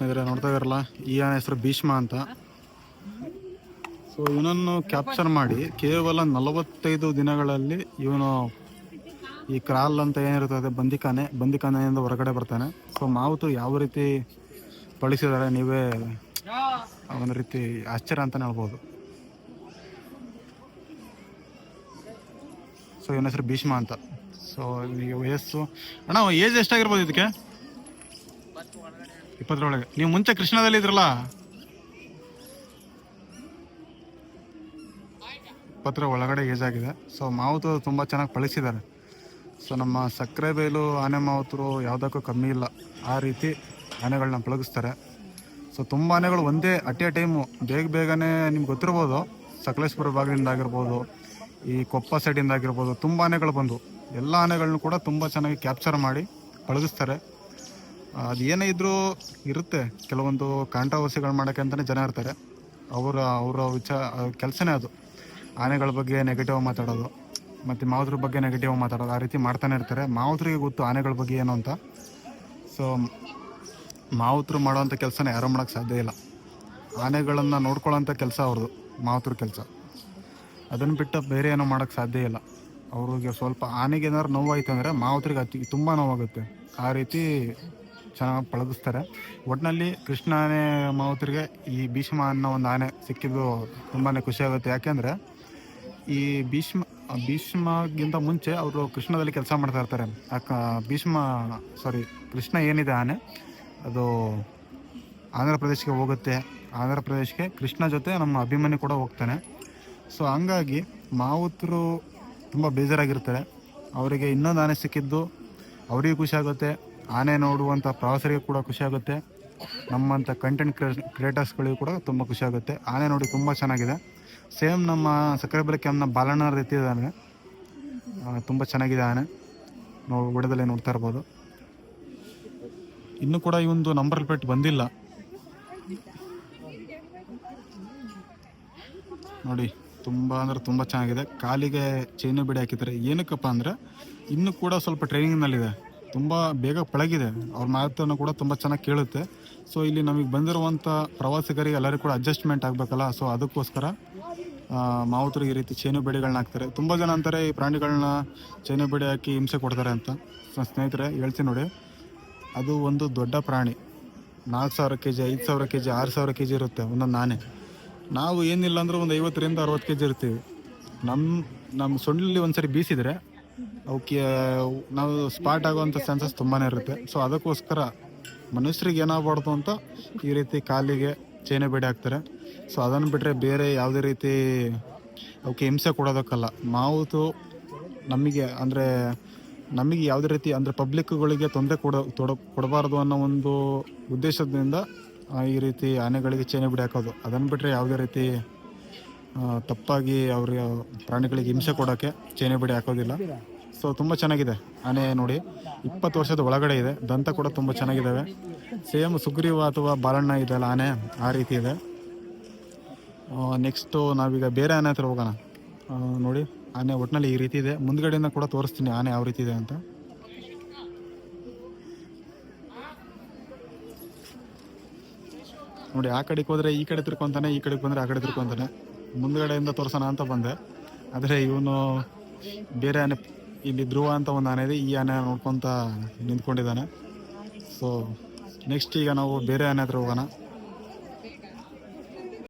ಸ್ನೇಹಿತರೆ ನೋಡ್ತಾ ಇದಾರಲ್ಲ ಈ ಆನೆ ಹೆಸರು ಭೀಷ್ಮ ಅಂತ. ಸೊ ಇವನನ್ನು ಕ್ಯಾಪ್ಚರ್ ಮಾಡಿ ಕೇವಲ ನಲವತ್ತೈದು ದಿನಗಳಲ್ಲಿ ಇವನು ಈ ಕ್ರಾಲ್ ಅಂತ ಏನಿರ್ತದೆ ಬಂದಿಕಾನೆ ಬಂದಿಕಾನೆಯಿಂದ ಹೊರಗಡೆ ಬರ್ತಾನೆ. ಸೊ ಮಾವುತು ಯಾವ ರೀತಿ ಬಳಸಿದ್ದಾರೆ ನೀವೇ ಒಂದು ರೀತಿ ಆಶ್ಚರ್ಯ ಅಂತಲೇ ಹೇಳ್ಬೋದು. ಸೊ ಇವನ ಹೆಸರು ಭೀಷ್ಮ ಅಂತ. ಸೊ ಈಗ ವಯಸ್ಸು ಅಣ್ಣ ಏಜ್ ಎಷ್ಟಾಗಿರ್ಬೋದು ಇದಕ್ಕೆ? ಇಪ್ಪತ್ತರೊಳಗೆ ನೀವು ಮುಂಚೆ ಕೃಷ್ಣದಲ್ಲಿ ಇದ್ರಲ್ಲ? ಇಪ್ಪತ್ತರ ಒಳಗಡೆ ಏಜ್ ಆಗಿದೆ. ಸೊ ಮಾವುತು ತುಂಬ ಚೆನ್ನಾಗಿ ಪಳಿಸಿದ್ದಾರೆ. ಸೊ ನಮ್ಮ ಸಕ್ಕರೆ ಬೇಲು, ಆನೆ ಮಾವುತರು ಯಾವುದಕ್ಕೂ ಕಮ್ಮಿ ಇಲ್ಲ. ಆ ರೀತಿ ಆನೆಗಳನ್ನ ಪಳಗಿಸ್ತಾರೆ. ಸೊ ತುಂಬ ಆನೆಗಳು ಒಂದೇ ಅಟ್ ಎ ಟೈಮು ಬೇಗ ಬೇಗನೆ ನಿಮ್ಗೆ ಗೊತ್ತಿರ್ಬೋದು. ಸಕಲೇಶ್ವರ ಭಾಗದಿಂದ ಆಗಿರ್ಬೋದು, ಈ ಕೊಪ್ಪ ಸೈಡಿಂದ ಆಗಿರ್ಬೋದು, ತುಂಬ ಆನೆಗಳು ಬಂದು. ಎಲ್ಲ ಆನೆಗಳನ್ನೂ ಕೂಡ ತುಂಬ ಚೆನ್ನಾಗಿ ಕ್ಯಾಪ್ಚರ್ ಮಾಡಿ ಪಳಗಿಸ್ತಾರೆ. ಅದು ಏನೇ ಇದ್ದರೂ ಇರುತ್ತೆ. ಕೆಲವೊಂದು ಕಾಂಟ್ರವರ್ಸಿಗಳು ಮಾಡೋಕ್ಕೆ ಅಂತಲೇ ಜನ ಇರ್ತಾರೆ. ಅವರ ಅವರ ವಿಚಾರ, ಕೆಲಸನೇ ಅದು. ಆನೆಗಳ ಬಗ್ಗೆ ನೆಗೆಟಿವ್ ಮಾತಾಡೋದು. ಮತ್ತು ಮಾವುದ್ರ ಬಗ್ಗೆ ನೆಗೆಟಿವ್ ಮಾತಾಡೋದು. ಆ ರೀತಿ ಮಾಡ್ತಾನೆ ಇರ್ತಾರೆ. ಮಾವುದ್ರಿಗೆ ಗೊತ್ತು ಆನೆಗಳ ಬಗ್ಗೆ ಏನು ಅಂತ. ಸೊ ಮಾವುತರು ಮಾಡೋವಂಥ ಕೆಲಸನ ಯಾರೂ ಮಾಡೋಕ್ಕೆ ಸಾಧ್ಯ ಇಲ್ಲ. ಆನೆಗಳನ್ನು ನೋಡ್ಕೊಳ್ಳೋಂಥ ಕೆಲಸ ಅವ್ರದ್ದು ಮಾವುತ್ರ ಕೆಲಸ. ಅದನ್ನು ಬಿಟ್ಟು ಬೇರೆ ಏನೋ ಮಾಡೋಕ್ಕೆ ಸಾಧ್ಯ ಇಲ್ಲ. ಅವ್ರಿಗೆ ಸ್ವಲ್ಪ ಆನೆಗೆ ಏನಾದ್ರು ನೋವಾಯ್ತು ಅಂದರೆ ಮಾವುತರಿಗೆ ಅತಿ, ತುಂಬ ನೋವಾಗುತ್ತೆ. ಆ ರೀತಿ ಚೆನ್ನಾಗಿ ಪಳಗಿಸ್ತಾರೆ. ಒಟ್ಟಿನಲ್ಲಿ ಕೃಷ್ಣ ಆನೆ ಮಾವುತರಿಗೆ ಈ ಭೀಷ್ಮ ಅನ್ನೋ ಒಂದು ಆನೆ ಸಿಕ್ಕಿದ್ದು ತುಂಬಾ ಖುಷಿಯಾಗುತ್ತೆ ಯಾಕೆಂದರೆ ಈ ಭೀಷ್ಮ, ಭೀಷ್ಮಗಿಂತ ಮುಂಚೆ ಅವರು ಕೃಷ್ಣದಲ್ಲಿ ಕೆಲಸ ಮಾಡ್ತಾ ಇರ್ತಾರೆ. ಆ ಭೀಷ್ಮ ಸಾರಿ ಕೃಷ್ಣ ಏನಿದೆ ಆನೆ? ಅದು ಆಂಧ್ರ ಪ್ರದೇಶಕ್ಕೆ ಹೋಗುತ್ತೆ. ಆಂಧ್ರ ಪ್ರದೇಶಕ್ಕೆ ಕೃಷ್ಣ ಜೊತೆ ನಮ್ಮ ಅಭಿಮಾನಿ ಕೂಡ ಹೋಗ್ತಾನೆ. ಸೊ ಹಂಗಾಗಿ ಮಾವುತರು ತುಂಬ ಬೇಜಾರಾಗಿರ್ತಾರೆ. ಅವರಿಗೆ ಇನ್ನೊಂದು ಆನೆ ಸಿಕ್ಕಿದ್ದು, ಅವರಿಗೂ ಖುಷಿ ಆಗುತ್ತೆ. ಆನೆ ನೋಡುವಂಥ ಪ್ರವಾಸರಿಗೆ ಕೂಡ ಖುಷಿಯಾಗುತ್ತೆ ನಮ್ಮಂಥ ಕಂಟೆಂಟ್ ಕ್ರಿಯೇಟರ್ಸ್ಗಳಿಗೂ ಕೂಡ ತುಂಬ ಖುಷಿಯಾಗುತ್ತೆ ಆನೆ ನೋಡಿ ತುಂಬ ಚೆನ್ನಾಗಿದೆ. ಸೇಮ್ ನಮ್ಮ ಸಕ್ಕರೆ ಬೆಲೆ ಕೆಮ್ಮನ ಬಾಲಣ್ಣ ರೀತಿ ಇದ್ದಾನೆ ತುಂಬ ಚೆನ್ನಾಗಿದೆ ಆನೆ. ನಾವು ವಿಡಿಯೋದಲ್ಲಿ ನೋಡ್ತಾ ಇರ್ಬೋದು. ಇನ್ನೂ ಕೂಡ ಈ ಒಂದು ನಂಬರ್ ಪ್ಲೇಟ್ ಬಂದಿಲ್ಲ. ನೋಡಿ, ತುಂಬ ಅಂದರೆ ತುಂಬ ಚೆನ್ನಾಗಿದೆ. ಕಾಲಿಗೆ ಚೈನು ಬಿಡಿ ಹಾಕಿದ್ದಾರೆ. ಏನಕ್ಕಪ್ಪ ಅಂದರೆ, ಇನ್ನೂ ಕೂಡ ಸ್ವಲ್ಪ ಟ್ರೈನಿಂಗ್ನಲ್ಲಿದೆ ತುಂಬ ಬೇಗ ಪಳಗಿದೆ. ಅವ್ರ ಮಾತನ್ನು ಕೂಡ ತುಂಬ ಚೆನ್ನಾಗಿ ಕೇಳುತ್ತೆ. ಸೊ ಇಲ್ಲಿ ನಮಗೆ ಬಂದಿರುವಂಥ ಪ್ರವಾಸಿಗರಿಗೆ ಎಲ್ಲರಿಗೂ ಕೂಡ ಅಡ್ಜಸ್ಟ್ಮೆಂಟ್ ಆಗಬೇಕಲ್ಲ? ಸೊ ಅದಕ್ಕೋಸ್ಕರ ಮಾವುತರಿಗೆ ಮಾವುತರು ಈ ರೀತಿ ಚೇನು ಬೇಡಿಗಳನ್ನ ಹಾಕ್ತಾರೆ. ತುಂಬ ಜನ ಅಂತಾರೆ, ಈ ಪ್ರಾಣಿಗಳನ್ನ ಚೇನು ಬೇಡಿ ಹಾಕಿ ಹಿಂಸೆ ಕೊಡ್ತಾರೆ ಅಂತ. ಸ್ನೇಹಿತರೆ, ಹೇಳ್ತೀನಿ ನೋಡಿ. ಅದು ಒಂದು ದೊಡ್ಡ ಪ್ರಾಣಿ. ನಾಲ್ಕು ಸಾವಿರ ಕೆ ಜಿ ಐದು ಸಾವಿರ ಕೆ ಜಿ ಆರು ಸಾವಿರ ಕೆ ಜಿ ಇರುತ್ತೆ, ಒಂದೊಂದು ನಾನೇ ನಾವು ಏನಿಲ್ಲ ಅಂದ್ರೆ ಒಂದು ಐವತ್ತರಿಂದ ಅರವತ್ತು ಕೆ ಜಿ ಇರ್ತೀವಿ. ನಮ್ಮ ನಮ್ಮ ಸೊಂಡಿಲಲ್ಲಿ ಒಂದ್ಸರಿ ಬೀಸಿದ್ರೆ ಅವಕ್ಕೆ ನಾವು ಸ್ಪಾಟ್ ಆಗುವಂಥ ಚಾನ್ಸಸ್ ತುಂಬಾ ಇರುತ್ತೆ. ಸೊ ಅದಕ್ಕೋಸ್ಕರ ಮನುಷ್ಯರಿಗೆ ಏನಾಗಬಾರ್ದು ಅಂತ ಈ ರೀತಿ ಕಾಲಿಗೆ ಚೇನೆ ಬೇಡಿ ಹಾಕ್ತಾರೆ. ಸೊ ಅದನ್ನು ಬಿಟ್ಟರೆ ಬೇರೆ ಯಾವುದೇ ರೀತಿ ಅವಕ್ಕೆ ಹಿಂಸೆ ಕೊಡೋದಕ್ಕಲ್ಲ. ಮಾವುತು ನಮಗೆ, ಅಂದರೆ ನಮಗೆ ಯಾವುದೇ ರೀತಿ, ಅಂದರೆ ಪಬ್ಲಿಕ್ಗಳಿಗೆ ತೊಂದರೆ ಕೊಡ, ತೊಡ, ಕೊಡಬಾರ್ದು ಅನ್ನೋ ಒಂದು ಉದ್ದೇಶದಿಂದ ಈ ರೀತಿ ಆನೆಗಳಿಗೆ ಚೇನೆ ಬಿಡಿ ಹಾಕೋದು. ಅದನ್ನು ಬಿಟ್ಟರೆ ಯಾವುದೇ ರೀತಿ ತಪ್ಪಾಗಿ ಅವ್ರ ಪ್ರಾಣಿಗಳಿಗೆ ಹಿಂಸೆ ಕೊಡೋಕ್ಕೆ ಚೇನೆ ಬಿಡಿ ಹಾಕೋದಿಲ್ಲ. ಸೊ ತುಂಬ ಚೆನ್ನಾಗಿದೆ ಆನೆ ನೋಡಿ. ಇಪ್ಪತ್ತು ವರ್ಷದ ಒಳಗಡೆ ಇದೆ. ದಂತ ಕೂಡ ತುಂಬ ಚೆನ್ನಾಗಿದ್ದಾವೆ. ಸೇಮ್ ಸುಗ್ರೀವ ಅಥವಾ ಬಾಲಣ್ಣ ಇದೆಯಲ್ಲ, ಆನೆ ಆ ರೀತಿ ಇದೆ. ನೆಕ್ಸ್ಟು ನಾವೀಗ ಬೇರೆ ಆನೆ ಹತ್ರ ಹೋಗೋಣ. ನೋಡಿ, ಆನೆ ಒಟ್ಟಿನಲ್ಲಿ ಈ ರೀತಿ ಇದೆ. ಮುಂದ್ಗಡೆಯಿಂದ ಕೂಡ ತೋರಿಸ್ತೀನಿ ಆನೆ ಯಾವ ರೀತಿ ಇದೆ ಅಂತ. ನೋಡಿ, ಆ ಕಡೆಗೆ ಹೋದರೆ ಈ ಕಡೆ ತಿರ್ಕೊತಾನೆ, ಈ ಕಡೆಗೆ ಬಂದರೆ ಆ ಕಡೆ ತಿರ್ಕೊಂತಾನೆ. ಮುಂದ್ಗಡೆಯಿಂದ ತೋರಿಸೋಣ ಅಂತ ಬಂದೆ. ಆದರೆ ಇವನು ಬೇರೆ ಆನೆ ಇಲ್ಲಿ ಧ್ರುವ ಅಂತ ಒಂದು ಆನೆ ಇದೆ, ಈ ಆನೆ ನೋಡ್ಕೊತ ನಿಂತ್ಕೊಂಡಿದ್ದಾನೆ. ಸೊ ನೆಕ್ಸ್ಟ್ ಈಗ ನಾವು ಬೇರೆ ಆನೆ ಹತ್ರ ಹೋಗೋಣ.